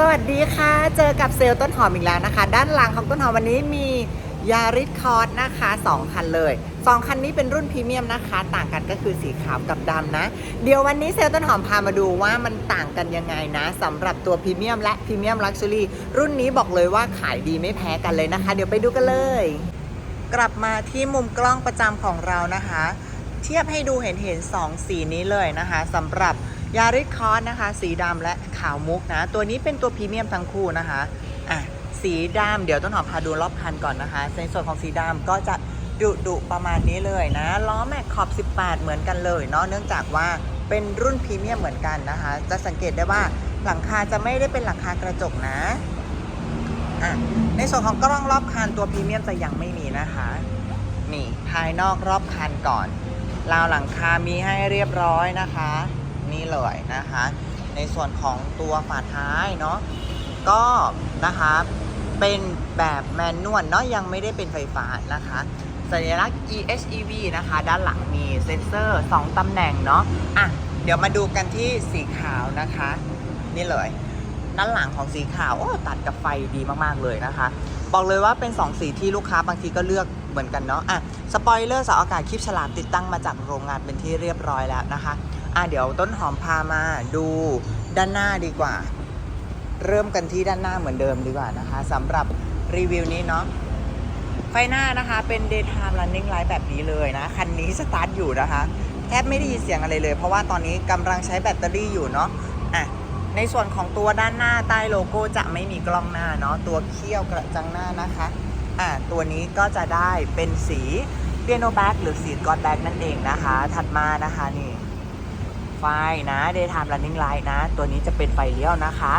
สวัสดีค่ะ เจอกับเซลล์ต้นหอมอีกแล้วนะคะ ด้านหลังของต้นหอมวันนี้มียาริสคอร์สนะคะ 2 คันเลย 2 คันนี้เป็นรุ่นพรีเมียมนะคะ ต่างกันก็คือสีขาวกับดำนะ เดี๋ยววันนี้เซลล์ต้นหอมพามาดูว่ามันต่างกันยังไงนะสำหรับตัวพรีเมียมและพรีเมียมลักชัวรี่รุ่นนี้บอกเลยว่าขายดีไม่แพ้กันเลยนะคะ เดี๋ยวไปดูกันเลย กลับมาที่มุมกล้องประจำของเรานะคะ เทียบให้ดูเห็นเห็นสองสีนี้เลยนะคะสำหรับ ยาริสคอสนะคะ สีดำและขาวมุกนะ ตัวนี้เป็นตัวพรีเมียมทั้งคู่นะคะอะสีดำเดี๋ยวต้นหอมพาดูรอบคันก่อนนะคะ ในส่วนของสีดำก็จะดุดุประมาณนี้เลยนะ ล้อแม็กขอบ 18 เหมือนกันเลยเนาะเนื่องจากว่าเป็นรุ่นพรีเมียมเหมือนกันนะคะ จะสังเกตได้ว่าหลังคาจะไม่ได้เป็นหลังคากระจกนะอะในส่วนของกล้องรอบคันตัวพรีเมียมจะยังไม่มีนะคะนี่ภายนอกรอบคันก่อนราวหลังคามีให้เรียบร้อยนะคะ นี่เลยนะคะ ในส่วนของตัวฝาท้ายเนาะก็นะคะเป็นแบบแมนนวลเนาะยังไม่ได้เป็นไฟฟ้านะคะ สัญลักษณ์ EHEV นะคะ ด้านหลังมีเซ็นเซอร์ 2ตำแหน่งเนาะอะเดี๋ยวมาดูกันที่สีขาวนะคะ นี่เลย ด้านหลังของสีขาวโอ้ตัดกับไฟดีมากๆเลยนะคะ บอกเลยว่าเป็น 2 สีที่ลูกค้าบางทีก็เลือกเหมือนกันเนาะอะสปอยเลอร์สาอากาศคลิปฉลามติดตั้งมาจากโรงงานเป็นที่เรียบร้อยแล้วนะคะ อะเดี๋ยวต้นหอมพามาดูด้านหน้าดีกว่า เริ่มกันที่ด้านหน้าเหมือนเดิมดีกว่านะคะสำหรับรีวิวนี้เนาะไฟหน้านะคะเป็น daytime running light แบบนี้เลยนะ คันนี้สตาร์ทอยู่นะคะ แทบไม่ได้ยินเสียงอะไรเลย เพราะว่าตอนนี้กำลังใช้แบตเตอรี่อยู่เนาะอะในส่วนของตัวด้านหน้าใต้โลโก้จะไม่มีกล้องหน้าเนาะตัวเขี้ยวกระจังหน้านะคะอ่าตัวนี้ก็จะได้เป็นสีเปียโนแบ็กหรือสีกอดแบ็กนั่นเองนะคะ ถัดมานะคะนี่ ไฟนะ daytime running light นะ ตัวนี้จะเป็นไฟเลี้ยวนะคะ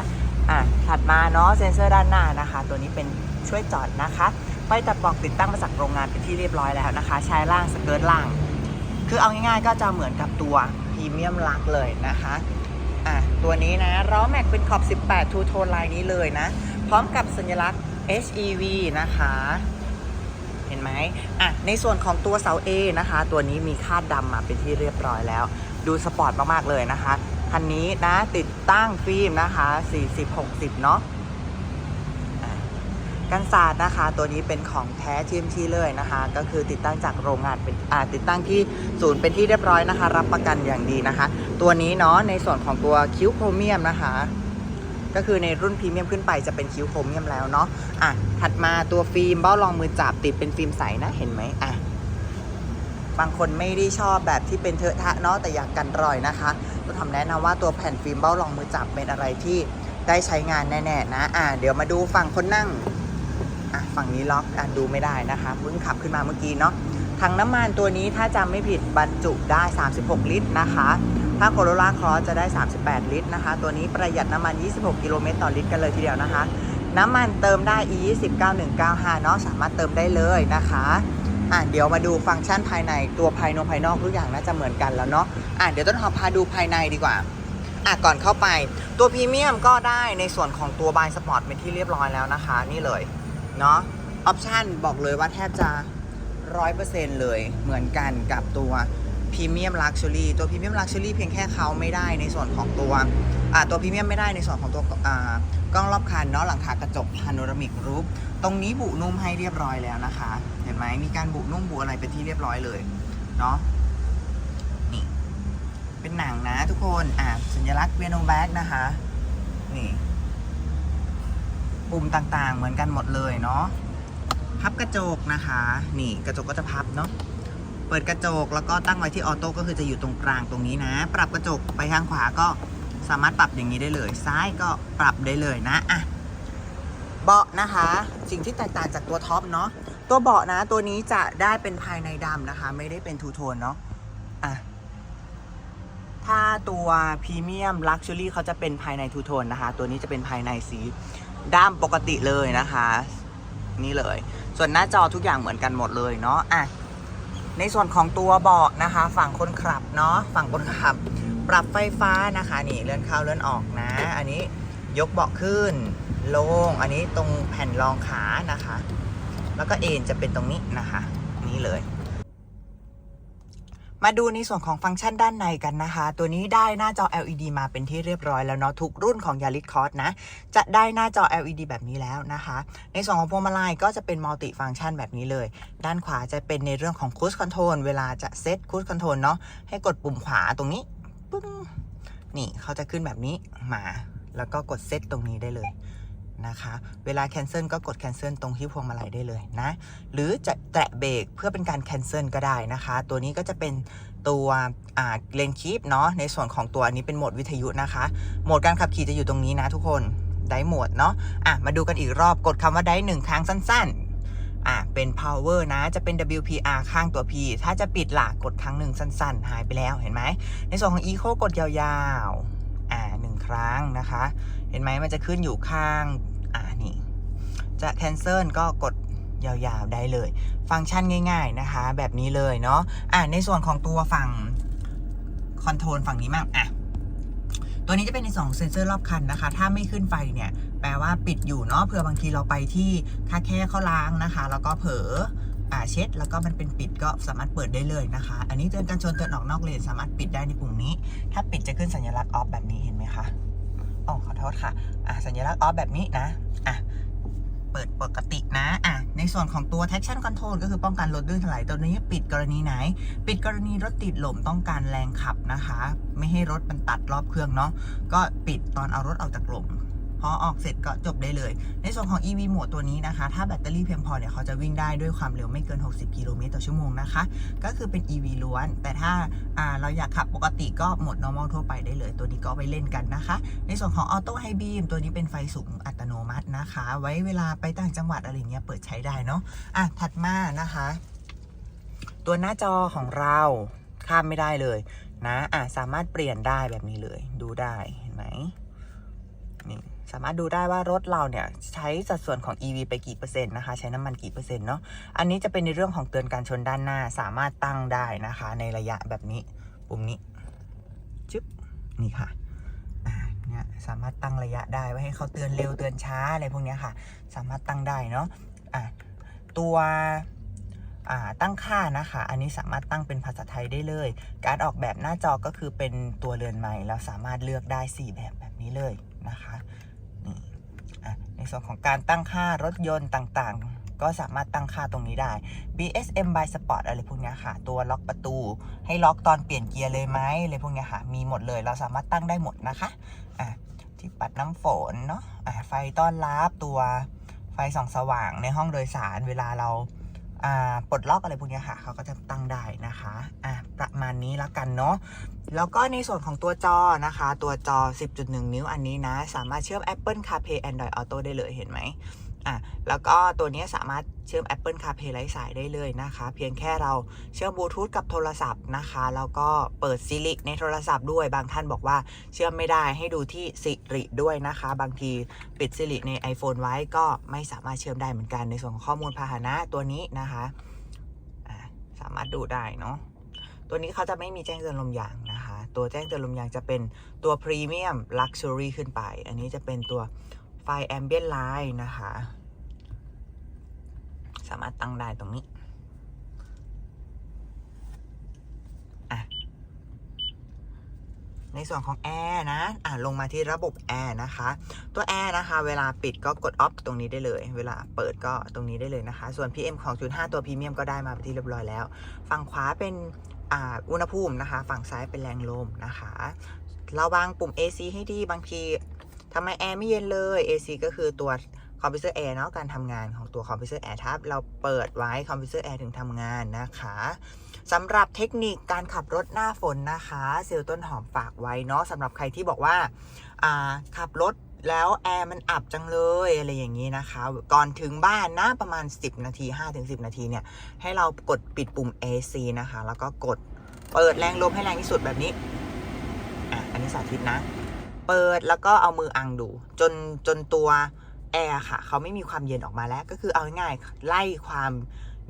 อะถัดมาเนาะเซ็นเซอร์ด้านหน้านะคะ ตัวนี้เป็นช่วยจอดนะคะไฟตัดบอกติดตั้งมาจากโรงงานเป็นที่เรียบร้อยแล้วนะคะชายล่างสเกิร์ตล่าง คือเอาง่ายๆก็จะเหมือนกับตัวพรีเมียมลักเลยนะคะอะตัวนี้นะล้อแม็กเป็นขอบ 18 ทูโทนลายนี้เลยนะ พร้อมกับสัญลักษณ์ HEV นะคะ เห็นไหมอะในส่วนของตัวเสา A นะคะ ตัวนี้มีคาดดำมาเป็นที่เรียบร้อยแล้ว ดูสปอร์ตมากๆเลยนะคะ คันนี้นะติดตั้งฟิล์มนะคะ 40-60 เนาะกันศาสตร์นะคะ ตัวนี้เป็นของแท้ TMT เลยนะคะ ก็คือติดตั้งจากโรงงานเป็นอ่าติดตั้งที่ศูนย์เป็นที่เรียบร้อยนะคะ รับประกันอย่างดีนะคะ ตัวนี้เนาะในส่วนของตัวคิ้วโครเมียมนะคะ ก็คือในรุ่นพรีเมียมขึ้นไปจะเป็นคิ้วโครเมียมแล้วเนาะอะถัดมาตัวฟิล์มเบ้ารองมือจับติดเป็นฟิล์มใสนะเห็นไหมอะ บางคนไม่ได้ชอบแบบที่เป็นเทอะทะเนาะแต่อยากกันรอยนะคะก็ทำแนะนำว่าตัวแผ่นฟิล์มเบ้ารองมือจับเป็นอะไรที่ได้ใช้งานแน่ๆนะอะเดี๋ยวมาดูฝั่งคนนั่งอะฝั่งนี้ล็อกอะดูไม่ได้นะคะเพิ่งขับขึ้นมาเมื่อกี้เนาะถังน้ำมันตัวนี้ถ้าจำไม่ผิดบรรจุได้ 36 ลิตรนะคะถ้าโคโรล่าครอสจะได้ 38 ลิตรนะคะ ตัวนี้ประหยัดน้ำมัน 26 กิโลเมตรต่อลิตรกันเลยทีเดียวนะคะ น้ำมันเติมได้ e 2 9 1 9 5เนาะ สามารถเติมได้เลยนะคะ อะเดี๋ยวมาดูฟังก์ชันภายในตัวภายนงภายนอกทุกอย่างน่าจะเหมือนกันแล้วเนาะอะเดี๋ยวต้นหอมพาดูภายในดีกว่าอะก่อนเข้าไปตัวพรีเมียมก็ได้ในส่วนของตัวบายสปอร์ตเป็นที่เรียบร้อยแล้วนะคะ นี่เลยเนาะออปชั่นบอกเลยว่าแทบจะ100%เปอร์เซ็นต์เลยเหมือนกันกับตัวพรีเมียมลักชัวรี่ตัวพรีเมียมลักชัวรี่เพียงแค่เขาไม่ได้ในส่วนของตัวอ่าตัวพรีเมียมไม่ได้ในส่วนของตัวอ่ากล้องรอบคันเนาะหลังคากระจกพาโนรามิกรูปตรงนี้บุนุ่มให้เรียบร้อยแล้วนะคะ ไหมมีการบุนุ่มบุอะไรเป็นที่เรียบร้อยเลยเนาะนี่ เป็นหนังนะทุกคนอ่าสัญลักษณ์เวียโนแบ็กนะคะ นี่ปุ่มต่างๆ เหมือนกันหมดเลยเนาะพับกระจกนะคะ นี่กระจกก็จะพับเนาะเปิดกระจกแล้วก็ตั้งไว้ที่ออโต้ก็คือจะอยู่ตรงกลางตรงนี้นะ ปรับกระจกไปทางขวาก็สามารถปรับอย่างนี้ได้เลย ซ้ายก็ปรับได้เลยนะอะเบาะนะคะ สิ่งที่แตกต่างจากตัวท็อปเนาะ ตัวเบาะนะ ตัวนี้จะได้เป็นภายในดำนะคะ ไม่ได้เป็นทูโทนเนาะอะถ้าตัวพรีเมียมลักชัวรี่เขาจะเป็นภายในทูโทนนะคะ ตัวนี้จะเป็นภายในสีดำปกติเลยนะคะ นี่เลย ส่วนหน้าจอทุกอย่างเหมือนกันหมดเลยเนาะอะในส่วนของตัวเบาะนะคะ ฝั่งคนขับเนาะฝั่งคนขับ ปรับไฟฟ้านะคะ นี่เลื่อนเข้าเลื่อนออกนะ อันนี้ยกเบาะขึ้นลง อันนี้ตรงแผ่นรองขานะคะ แล้วก็เอนจะเป็นตรงนี้นะคะ นี่เลย มาดูในส่วนของฟังก์ชันด้านในกันนะคะ ตัวนี้ได้หน้าจอ LED มาเป็นที่เรียบร้อยแล้วเนาะทุกรุ่นของ Yaris Cross นะ จะได้หน้าจอ LED แบบนี้แล้วนะคะ ในส่วนของพวงมาลัยก็จะเป็นมัลติฟังก์ชันแบบนี้เลย ด้านขวาจะเป็นในเรื่องของ Cruise Control เวลาจะเซต Cruise Control เนาะให้กดปุ่มขวาตรงนี้ปึ้งนี่เขาจะขึ้นแบบนี้มา แล้วก็กดเซตตรงนี้ได้เลย นะคะ เวลา cancel ก็กด cancel ตรงที่พวงมาลัยได้เลยนะ หรือจะแตะเบรกเพื่อเป็นการ cancel ก็ได้นะคะ ตัวนี้ก็จะเป็นตัวเลนคีปเนาะ ในส่วนของตัวนี้เป็นโหมดวิทยุนะคะ โหมดการขับขี่จะอยู่ตรงนี้นะทุกคน ได้โหมดเนาะ อะ มาดูกันอีกรอบ กดคำว่าได้หนึ่งครั้งสั้นๆ อะ เป็น power นะ จะเป็น WPR ข้างตัว P ถ้าจะปิดหลักกดครั้งหนึ่งสั้น ๆ หายไปแล้ว เห็นไหม ในส่วนของ eco กดยาวๆ อ่าหนึ่งครั้งนะคะ เห็นไหมมันจะขึ้นอยู่ข้าง อ่านี่ จะ cancel ก็กดยาวๆได้เลย ฟังก์ชันง่าย ๆนะคะ แบบนี้เลยเนาะอะในส่วนของตัวฝั่งคอนโทรลฝั่งนี้มากอะตัวนี้จะเป็นในสองเซ็นเซอร์รอบคันนะคะ ถ้าไม่ขึ้นไฟเนี่ย แปลว่าปิดอยู่เนาะเผื่อบางทีเราไปที่คาแค่เขาล้างนะคะ แล้วก็เผลออ่าเช็ด แล้วก็มันเป็นปิดก็สามารถเปิดได้เลยนะคะ อันนี้เตือนการชนเตือนออกนอกเลนสามารถปิดได้ในปุ่มนี้ ถ้าปิดจะขึ้นสัญลักษณ์ออฟแบบนี้เห็นไหมคะ อ๋อขอโทษค่ะอะสัญลักษณ์ออฟแบบนี้นะอะเปิดปกตินะอะในส่วนของตัว traction control ก็คือป้องกันรถลื่นถลายตัวนี้ปิดกรณีไหน ปิดกรณีรถติดหล่มต้องการแรงขับนะคะ ไม่ให้รถมันตัดรอบเครื่องเนาะก็ปิดตอนเอารถออกจากหล่ม พอออกเสร็จก็จบได้เลย ในส่วนของ EV โหมดตัวนี้นะคะ ถ้าแบตเตอรี่เพียงพอเนี่ยเขาจะวิ่งได้ด้วยความเร็วไม่เกิน 60 กิโลเมตรต่อชั่วโมงนะคะ ก็คือเป็น EV ล้วน แต่ถ้าาเราอยากขับปกติก็โหมด normal ทั่วไปได้เลย ตัวนี้ก็ไปเล่นกันนะคะ ในส่วนของ Auto High Beam ตัวนี้เป็นไฟสูงอัตโนมัตินะคะ ไว้เวลาไปต่างจังหวัดอะไรเงี้ยเปิดใช้ได้เนาะอะถัดมานะคะ ตัวหน้าจอของเราข้ามไม่ได้เลยนะอะสามารถเปลี่ยนได้แบบนี้เลย ดูได้เห็นไหมนี่ สามารถดูได้ว่ารถเราเนี่ยใช้สัดส่วนของ EV ไปกี่เปอร์เซ็นต์นะคะ ใช้น้ำมันกี่เปอร์เซ็นต์เนาะ อันนี้จะเป็นในเรื่องของเตือนการชนด้านหน้า สามารถตั้งได้นะคะ ในระยะแบบนี้ ปุ่มนี้ จึ๊บ นี่ค่ะเนี่ยสามารถตั้งระยะได้ไว่าให้เขาเตือนเร็วเตือนช้าอะไรพวกนี้ค่ะ สามารถตั้งได้เนาะะตัวตั้งค่านะคะ อันนี้สามารถตั้งเป็นภาษาไทยได้เลย การออกแบบหน้าจอก็คือเป็นตัวเรือนใหม่ เราสามารถเลือกได้ 4 แบบแบบนี้เลยนะคะ ในส่วนของการตั้งค่ารถยนต์ต่างๆ ก็สามารถตั้งค่าตรงนี้ได้ BSM by Sport อะไรพวกเนี้ยค่ะ ตัวล็อกประตู ให้ล็อกตอนเปลี่ยนเกียร์เลยไหมอะไรพวกเนี้ยค่ะ มีหมดเลย เราสามารถตั้งได้หมดนะคะอะที่ปัดน้ำฝนเนาะอะไฟต้อนรับตัวไฟส่องสว่างในห้องโดยสารเวลาเรา ปลดล็อกอะไรพวกนี้ค่ะเขาก็จะตั้งได้นะคะอะประมาณนี้แล้วกันเนาะแล้วก็ในส่วนของตัวจอนะคะ ตัวจอ 10.1 นิ้วอันนี้นะ สามารถเชื่อม Apple CarPlay Android Auto ได้เลยเห็นไหม อะแล้วก็ตัวนี้สามารถเชื่อม Apple CarPlay ไร้สายได้เลยนะคะ เพียงแค่เราเชื่อมบลูทูธกับโทรศัพท์นะคะ แล้วก็เปิด Siri ในโทรศัพท์ด้วย บางท่านบอกว่าเชื่อมไม่ได้ให้ดูที่ Siri ด้วยนะคะ บางทีปิด Siri ใน iPhone ไว้ก็ไม่สามารถเชื่อมได้เหมือนกันในส่วนของข้อมูลพาหนะตัวนี้นะคะะสามารถดูได้เนาะตัวนี้เขาจะไม่มีแจ้งเตือนลมยางนะคะ ตัวแจ้งเตือนลมยางจะเป็นตัวพรีเมียมลักชัวรี่ขึ้นไป อันนี้จะเป็นตัวไฟแอมเบียนไลน์นะคะ สามารถตั้งได้ตรงนี้อะในส่วนของแอร์นะ อะลงมาที่ระบบแอร์นะคะ ตัวแอร์นะคะ เวลาปิดก็กดออฟตรงนี้ได้เลย เวลาเปิดก็ตรงนี้ได้เลยนะคะ ส่วน PM ของ0.5ตัวพรีเมียมก็ได้มาเป็นที่เรียบร้อยแล้ว ฝั่งขวาเป็นอ่าอุณหภูมินะคะ ฝั่งซ้ายเป็นแรงลมนะคะ เระวังปุ่ม AC ให้ดี บางทีทำไมแอร์ไม่เย็นเลย AC ก็คือตัว คอมพิวเตอร์แอร์เนาะการทำงานของตัวคอมพิวเตอร์แอร์ถ้าเราเปิดไว้คอมพิวเตอร์แอร์ถึงทำงานนะคะสำหรับเทคนิคการขับรถหน้าฝนนะคะเซลลต้นหอมฝากไว้เนาะสำหรับใครที่บอกว่าอ่าขับรถแล้วแอร์มันอับจังเลยอะไรอย่างนี้นะคะ ก่อนถึงบ้านนะประมาณ 10 นาที 5-10 นาทีเนี่ย ให้เรากดปิดปุ่ม AC นะคะ แล้วก็กดเปิดแรงลมให้แรงที่สุดแบบนี้ อะ อันนี้สาธิตนะ เปิดแล้วก็เอามืออังดู จนจนตัว แอร์ค่ะ เขาไม่มีความเย็นออกมาแล้ว ก็คือเอาง่ายๆไล่ความ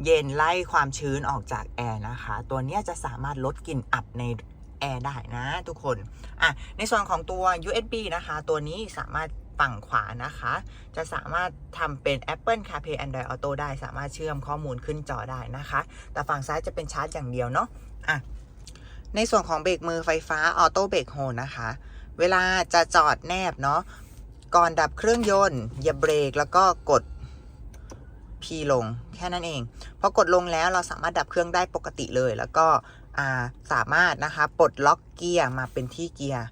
เย็นไล่ความชื้นออกจากแอร์นะคะ ตัวนี้จะสามารถลดกลิ่นอับในแอร์ได้นะทุกคน อะ ในส่วนของตัว USB นะคะ ตัวนี้สามารถฝั่งขวานะคะ จะสามารถทำเป็น Apple CarPlay Android Auto ได้ สามารถเชื่อมข้อมูลขึ้นจอได้นะคะ แต่ฝั่งซ้ายจะเป็นชาร์จอย่างเดียวเนาะ อะ ในส่วนของเบรกมือไฟฟ้าออโต้เบรกโฮนะคะ เวลาจะจอดแนบเนาะ ก่อนดับเครื่องยนต์ อย่าเบรกแล้วก็กด P ลงแค่นั้นเองพอกดลงแล้วเราสามารถดับเครื่องได้ปกติเลย แล้วก็าสามารถนะคะปลดล็อกเกียร์มาเป็นที่เกียร์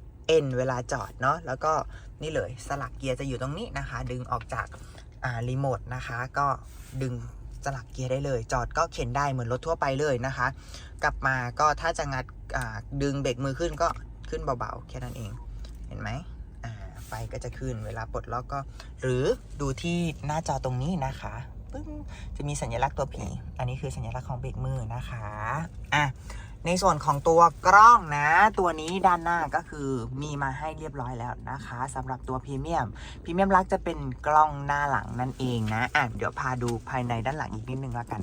N เวลาจอดเนาะแล้วก็นี่เลยสลักเกียร์จะอยู่ตรงนี้นะคะ ดึงออกจาการีโมทนะคะ ก็ดึงสลักเกียร์ได้เลย จอดก็เข็นได้เหมือนรถทั่วไปเลยนะคะ กลับมาก็ถ้าจะงัดดึงเบรกมือขึ้นก็ขึ้นเบาๆ แค่นั้นเอง เห็นไหม ไฟก็จะขึ้น เวลาปลดล็อกก็ หรือดูที่หน้าจอตรงนี้นะคะปึ้งจะมีสัญลักษณ์ตัว P อันนี้คือสัญลักษณ์ของเบรกมือนะคะอะในส่วนของตัวกล้องนะ ตัวนี้ด้านหน้าก็คือมีมาให้เรียบร้อยแล้วนะคะสำหรับตัวพรีเมียมพรีเมียมลักจะเป็นกล้องหน้าหลังนั่นเองนะอะเดี๋ยวพาดูภายในด้านหลังอีกนิดนึงละกัน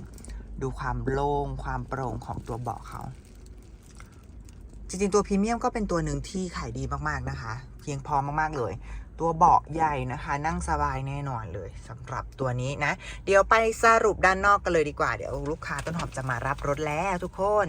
ดูความโล่งความโปร่งของตัวเบาะเขาจริงๆตัวพรีเมียมก็เป็นตัวหนึ่งที่ขายดีมากๆนะคะ พียงพอมากๆเลย ตัวเบาะใหญ่นะคะ นั่งสบายแน่นอนเลยสำหรับตัวนี้นะ เดี๋ยวไปสรุปด้านนอกกันเลยดีกว่า เดี๋ยวลูกค้าต้นหอมจะมารับรถแล้วทุกคน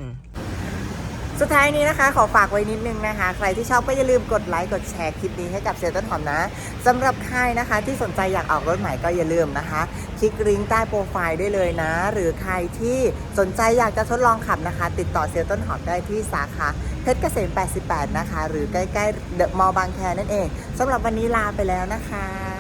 สุดท้ายนี้นะคะ ขอฝากไว้นิดนึงนะคะ ใครที่ชอบก็อย่าลืมกดไลค์กดแชร์คลิปนี้ให้กับเซลต้นหอมนะสำหรับใครนะคะที่สนใจอยากออกรถใหม่ก็อย่าลืมนะคะ คลิกลิงก์ใต้โปรไฟล์ได้เลยนะ หรือใครที่สนใจอยากจะทดลองขับนะคะ ติดต่อเซลต้นหอมได้ที่สาขา เพชรเกษม 88 นะคะ หรือใกล้ๆเดอะมอลล์บางแคนั่นเองสำหรับวันนี้ลาไปแล้วนะคะ